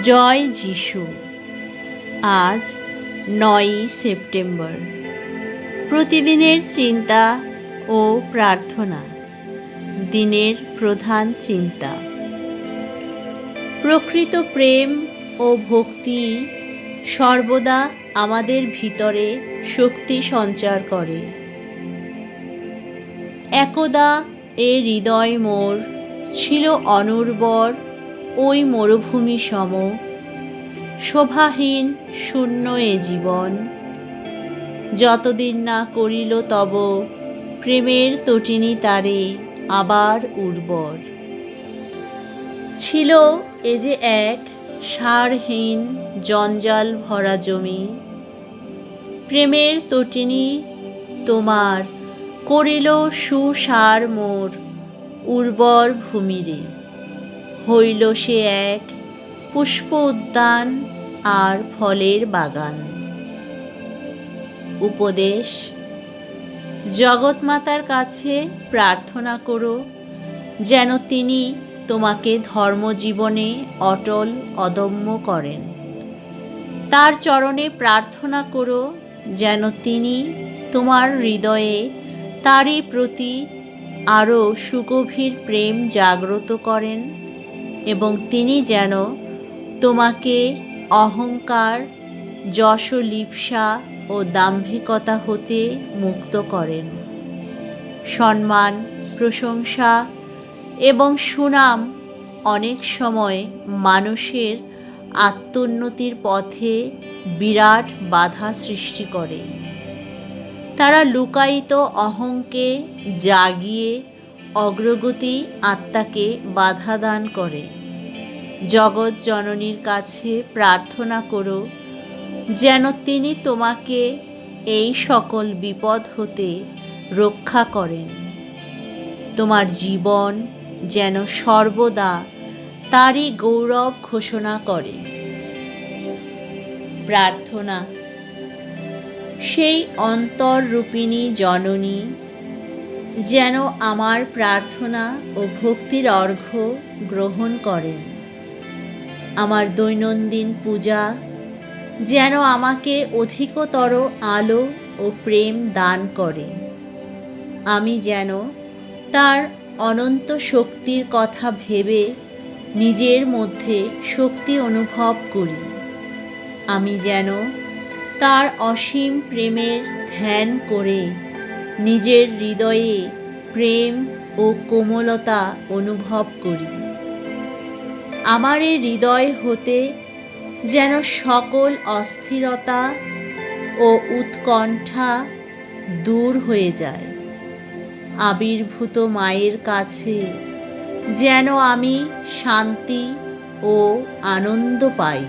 জয় যিশু। আজ নয়ই সেপ্টেম্বর। প্রতিদিনের চিন্তা ও প্রার্থনা। দিনের প্রধান চিন্তা। প্রকৃত প্রেম ও ভক্তি সর্বদা আমাদের ভিতরে শক্তি সঞ্চার করে। একদা এ হৃদয় মোর ছিল অনুর্বর ওই মরুভূমি সম। শোভাহীন শূন্য এ জীবন। যতদিন না করিল তব প্রেমের তটিনী তারে আবার উর্বর। ছিল এ যে এক সারহীন জঞ্জাল ভরা জমি। প্রেমের তটিনী তোমার করিল সুসার মোর উর্বর ভূমিরে। হইল সে এক পুষ্প উদ্যান আর ফলের বাগান। উপদেশ, জগৎমাতার কাছে প্রার্থনা করো যেন তিনি তোমাকে ধর্মজীবনে অটল অদম্য করেন। তার চরণে প্রার্থনা করো যেন তিনি তোমার হৃদয়ে তারই প্রতি আরও সুগভীর প্রেম জাগ্রত করেন এবং তিনি যেন তোমাকে অহংকার, যশলিপ্সা ও দাম্ভিকতা হতে মুক্ত করেন। সম্মান, প্রশংসা এবং সুনাম অনেক সময় মানুষের আত্মোন্নতির পথে বিরাট বাধা সৃষ্টি করে। তারা লুকায়িত অহংকে জাগিয়ে অগ্রগতি আত্মাকে বাধা দান করে। জগৎ জননীর কাছে প্রার্থনা করো, যেন তিনি তোমাকে এই সকল বিপদ হতে রক্ষা করেন। তোমার জীবন যেন সর্বদা তারই গৌরব ঘোষণা করে। প্রার্থনা, সেই অন্তররূপিণী জননী যেন আমার প্রার্থনা ও ভক্তির অর্ঘ্য গ্রহণ করেন। আমার দৈনন্দিন পূজা যেন আমাকে অধিকতর আলো ও প্রেম দান করে। আমি যেন তার অনন্ত শক্তির কথা ভেবে নিজের মধ্যে শক্তি অনুভব করি। আমি যেন তার অসীম প্রেমের ধ্যান করে নিজের হৃদয়ে প্রেম ও কোমলতা অনুভব করি। আমার এই হৃদয় হতে যেন সকল অস্থিরতা ও উৎকণ্ঠা দূর হয়ে যায়। আবির্ভূত মায়ের কাছে যেন আমি শান্তি ও আনন্দ পাই।